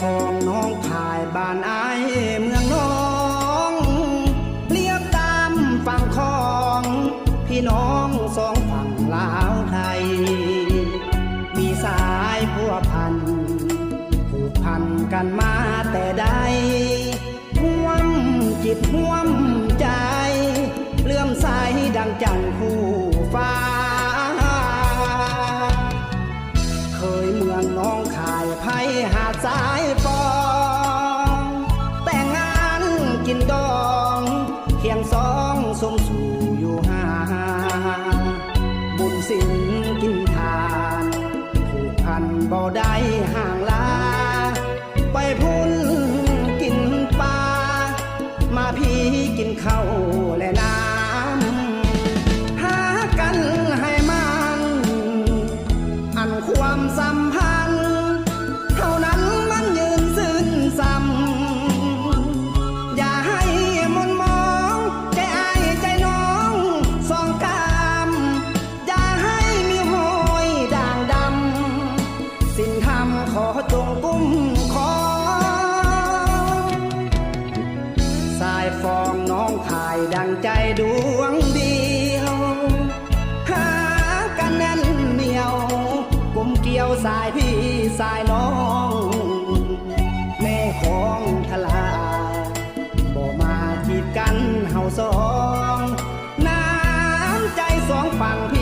ของน้องขายบ้านไอเมืองน้องเรียกตามฝั่งของพี่น้องสองฝั่งลาวไทย มีสายพัวพันผูกพันกันมาแต่ใดห่วมจิตห่วมใจ เลื่อมใสดังจังคู่ฟ้าเคยเมืองน้องขายไพ่หาดทา ยงสองสมสู่อยู่ห่างบุญสินกินทานผูกพันบ่ได้ห่างลา ไปพุ่นกินปลามาพี่กินข้าวและ ฟองน้องขายดังใจดวงเดียวหากันแน่นเหนียวกลมเกี่ยวสายพี่สายน้อง แม่ของทลาบ่มาจีบกันเฮาสอง น้ำใจสองฝั่งพี่